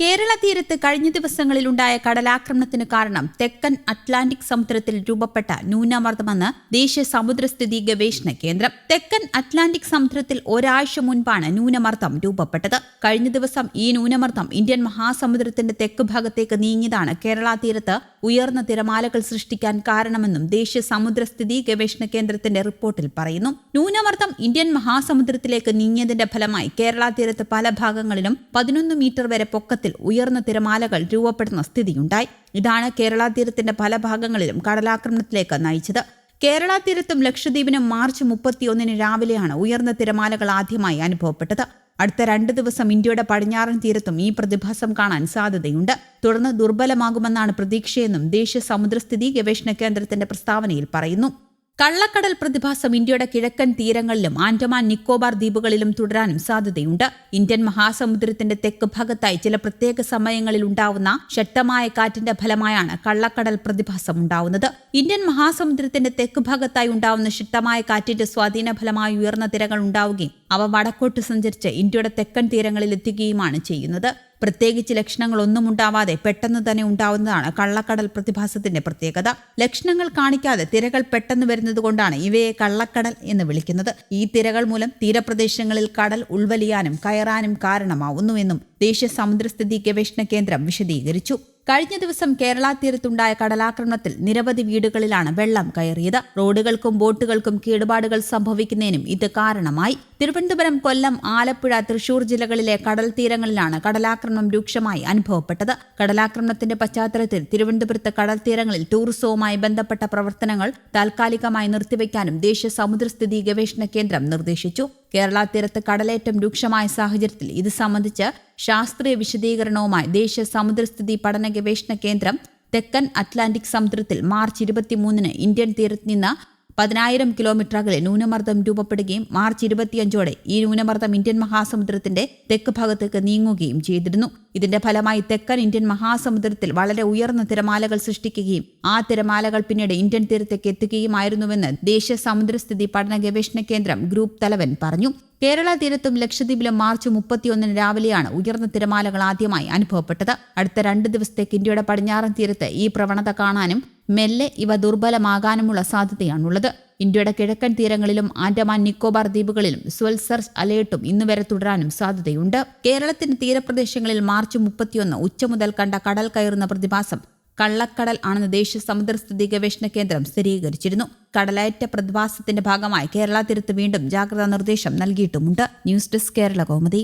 കേരള തീരത്ത് കഴിഞ്ഞ ദിവസങ്ങളിലുണ്ടായ കടലാക്രമണത്തിന് കാരണം തെക്കൻ അറ്റ്ലാന്റിക് സമുദ്രത്തിൽ രൂപപ്പെട്ട ന്യൂനമർദ്ദമെന്ന് ദേശീയ സമുദ്രസ്ഥിതി ഗവേഷണ കേന്ദ്രം. തെക്കൻ അറ്റ്ലാന്റിക് സമുദ്രത്തിൽ ഒരാഴ്ച മുൻപാണ് ന്യൂനമർദ്ദം രൂപപ്പെട്ടത്. കഴിഞ്ഞ ദിവസം ഈ ന്യൂനമർദ്ദം ഇന്ത്യൻ മഹാസമുദ്രത്തിന്റെ തെക്ക് ഭാഗത്തേക്ക് നീങ്ങിയതാണ് കേരള തീരത്ത് ഉയർന്ന തിരമാലകൾ സൃഷ്ടിക്കാൻ കാരണമെന്നും ദേശീയ സമുദ്രസ്ഥിതി ഗവേഷണ കേന്ദ്രത്തിന്റെ റിപ്പോർട്ടിൽ പറയുന്നു. ന്യൂനമർദ്ദം ഇന്ത്യൻ മഹാസമുദ്രത്തിലേക്ക് നീങ്ങിയതിന്റെ ഫലമായി കേരള തീരത്ത് പല ഭാഗങ്ങളിലും പതിനൊന്ന് മീറ്റർ വരെ പൊക്കത്തിൽ ഉയർന്ന തിരമാലകൾ രൂപപ്പെടുന്ന സ്ഥിതിയുണ്ടായി. ഇതാണ് കേരള തീരത്തിന്റെ പല ഭാഗങ്ങളിലും കടലാക്രമണത്തിലേക്ക് നയിച്ചത്. കേരള തീരത്തും ലക്ഷദ്വീപിനും മാർച്ച് മുപ്പത്തിയൊന്നിന് രാവിലെയാണ് ഉയർന്ന തിരമാലകൾ ആദ്യമായി അനുഭവപ്പെട്ടത്. അടുത്ത രണ്ട് ദിവസം ഇന്ത്യയുടെ പടിഞ്ഞാറൻ തീരത്തും ഈ പ്രതിഭാസം കാണാൻ സാധ്യതയുണ്ട്. തുടർന്ന് ദുർബലമാകുമെന്നാണ് പ്രതീക്ഷയെന്നും ദേശീയ സമുദ്രസ്ഥിതി ഗവേഷണ കേന്ദ്രത്തിന്റെ പ്രസ്താവനയിൽ പറയുന്നു. കള്ളക്കടൽ പ്രതിഭാസം ഇന്ത്യയുടെ കിഴക്കൻ തീരങ്ങളിലും ആൻഡമാൻ നിക്കോബാർ ദ്വീപുകളിലും തുടരാനും സാധ്യതയുണ്ട്. ഇന്ത്യൻ മഹാസമുദ്രത്തിന്റെ തെക്ക് ഭാഗത്തായി ചില പ്രത്യേക സമയങ്ങളിൽ ഉണ്ടാവുന്ന ശക്തമായ കാറ്റിന്റെ ഫലമായാണ് കള്ളക്കടൽ പ്രതിഭാസം ഉണ്ടാവുന്നത്. ഇന്ത്യൻ മഹാസമുദ്രത്തിന്റെ തെക്ക് ഭാഗത്തായി ഉണ്ടാവുന്ന ശക്തമായ കാറ്റിന്റെ സ്വാധീന ഫലമായി ഉയർന്ന തിരകൾ ഉണ്ടാവുകയും അവ വടക്കോട്ട് സഞ്ചരിച്ച് ഇന്ത്യയുടെ തെക്കൻ തീരങ്ങളിൽ എത്തുകയുമാണ് ചെയ്യുന്നത്. പ്രത്യേകിച്ച് ലക്ഷണങ്ങളൊന്നും ഉണ്ടാവാതെ പെട്ടെന്ന് തന്നെ ഉണ്ടാവുന്നതാണ് കള്ളക്കടൽ പ്രതിഭാസത്തിന്റെ പ്രത്യേകത. ലക്ഷണങ്ങൾ കാണിക്കാതെ തിരകൾ പെട്ടെന്ന് വരുന്നത് കൊണ്ടാണ് ഇവയെ കള്ളക്കടൽ എന്ന് വിളിക്കുന്നത്. ഈ തിരകൾ മൂലം തീരപ്രദേശങ്ങളിൽ കടൽ ഉൾവലിയാനും കയറാനും കാരണമാവുന്നുവെന്നും ദേശീയ സമുദ്രസ്ഥിതി ഗവേഷണ കേന്ദ്രം വിശദീകരിച്ചു. കഴിഞ്ഞ ദിവസം കേരള തീരത്തുണ്ടായ കടലാക്രമണത്തിൽ നിരവധി വീടുകളിലാണ് വെള്ളം കയറിയത്. റോഡുകൾക്കും ബോട്ടുകൾക്കും കേടുപാടുകൾ സംഭവിക്കുന്നതിനും ഇത് കാരണമായി. തിരുവനന്തപുരം കൊല്ലം ആലപ്പുഴ തൃശൂർ ജില്ലകളിലെ കടൽ തീരങ്ങളിലാണ് കടലാക്രമണം രൂക്ഷമായി അനുഭവപ്പെട്ടത്. കടലാക്രമണത്തിന്റെ പശ്ചാത്തലത്തിൽ തിരുവനന്തപുരത്ത് കടൽ തീരങ്ങളിൽ ടൂറിസവുമായി ബന്ധപ്പെട്ട പ്രവർത്തനങ്ങൾ താൽക്കാലികമായി നിർത്തിവെക്കാനും ദേശീയ സമുദ്രസ്ഥിതി ഗവേഷണ കേന്ദ്രം നിർദ്ദേശിച്ചു. കേരള തീരത്ത് കടലേറ്റം രൂക്ഷമായ സാഹചര്യത്തിൽ ഇത് സംബന്ധിച്ച് ശാസ്ത്രീയ വിശദീകരണവുമായി ദേശീയ സമുദ്രസ്ഥിതി പഠന ഗവേഷണ കേന്ദ്രം തെക്കൻ അറ്റ്ലാന്റിക് സമുദ്രത്തിൽ മാർച്ച് ഇരുപത്തിമൂന്നിന് ഇന്ത്യൻ തീരത്ത് നിന്ന് പതിനായിരം കിലോമീറ്റർ അകലെ ന്യൂനമർദ്ദം രൂപപ്പെടുകയും മാർച്ച് ഇരുപത്തിയഞ്ചോടെ ഈ ന്യൂനമർദ്ദം ഇന്ത്യൻ മഹാസമുദ്രത്തിന്റെ തെക്ക് ഭാഗത്തേക്ക് നീങ്ങുകയും ചെയ്തിരുന്നു. ഇതിന്റെ ഫലമായി തെക്കൻ ഇന്ത്യൻ മഹാസമുദ്രത്തിൽ വളരെ ഉയർന്ന തിരമാലകൾ സൃഷ്ടിക്കുകയും ആ തിരമാലകൾ പിന്നീട് ഇന്ത്യൻ തീരത്തേക്ക് എത്തുകയുമായിരുന്നുവെന്ന് ദേശീയ സമുദ്രസ്ഥിതി പഠന ഗവേഷണ കേന്ദ്രം ഗ്രൂപ്പ് തലവൻ പറഞ്ഞു. കേരള തീരത്തും ലക്ഷദ്വീപിലും മാർച്ച് മുപ്പത്തിയൊന്നിന് രാവിലെയാണ് ഉയർന്ന തിരമാലകൾ ആദ്യമായി അനുഭവപ്പെട്ടത്. അടുത്ത രണ്ട് ദിവസത്തേക്ക് ഇന്ത്യയുടെ പടിഞ്ഞാറൻ തീരത്ത് ഈ പ്രവണത കാണാനും മെല്ലെ ഇവ ദുർബലമാകാനുമുള്ള സാധ്യതയാണുള്ളത്. ഇന്ത്യയുടെ കിഴക്കൻ തീരങ്ങളിലും ആൻഡമാൻ നിക്കോബാർ ദ്വീപുകളിലും സ്വൽസർജ് അലേർട്ടും ഇന്നു വരെ തുടരാനും സാധ്യതയുണ്ട്. കേരളത്തിന്റെ തീരപ്രദേശങ്ങളിൽ മാർച്ച് മുപ്പത്തിയൊന്ന് ഉച്ച മുതൽ കണ്ട കടൽ കയറുന്ന പ്രതിഭാസം കള്ളക്കടൽ ആണെന്ന് ദേശീയ സമുദ്രസ്ഥിതി ഗവേഷണ കേന്ദ്രം സ്ഥിരീകരിച്ചിരുന്നു. കടലയറ്റ പ്രതിഭാസത്തിന്റെ ഭാഗമായി കേരള തീരത്ത് വീണ്ടും ജാഗ്രതാ നിർദ്ദേശം നൽകിയിട്ടുമുണ്ട്. News desk Kerala Kaumudi.